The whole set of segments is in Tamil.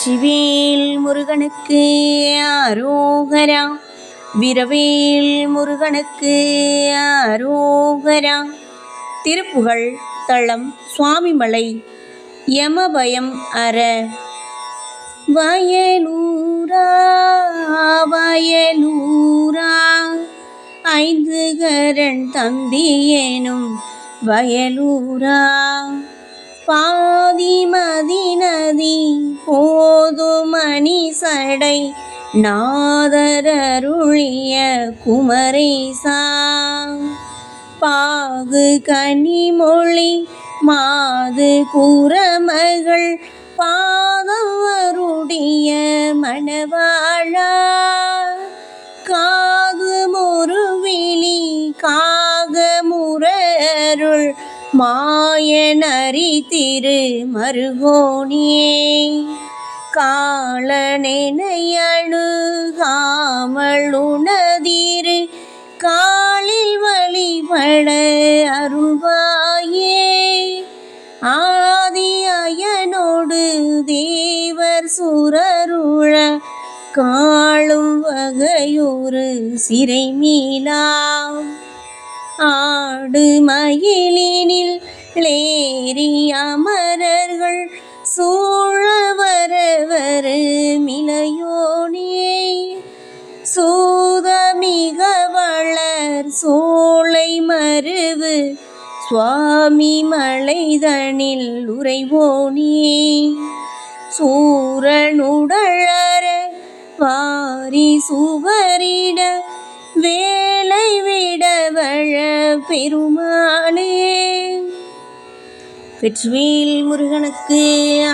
வெற்றிவேல் முருகனுக்கு ஆரோகரா. விரவேல் முருகனுக்கு ஆரோகரா. திருப்புகழ் தளம் சுவாமிமலை யமபயம் அற. வயலூரா வயலூரா. ஐந்து கரண் தந்தி எனும் வயலூரா. பாதிமதி சடை நாதரருளிய குமரேசா பாகு கனிமொழி மாது குரமகள் பாதம் வருடைய மணவாழா காது முருவிழி காக முரருள் மாயனரி திரு மருகோணியே. காலனெனையழுகாமல் உணதீர் காலில் வழிபட அருள்வாயே. ஆதி அயனோடு தேவர் சுரருழ காளும் வகையொரு சிறை மீளாம் ஆடு மயிலினில் லேறி அமரர்கள் சூ மலர் சோலை மருவு சுவாமி மலைதனில் உறைவோனே. சூரனுடழற வாரி சுவரிட வேலை விடவழ பெருமானே. வெற்றிவேல் முருகனுக்கு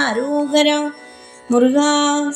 அரோகரா முருகா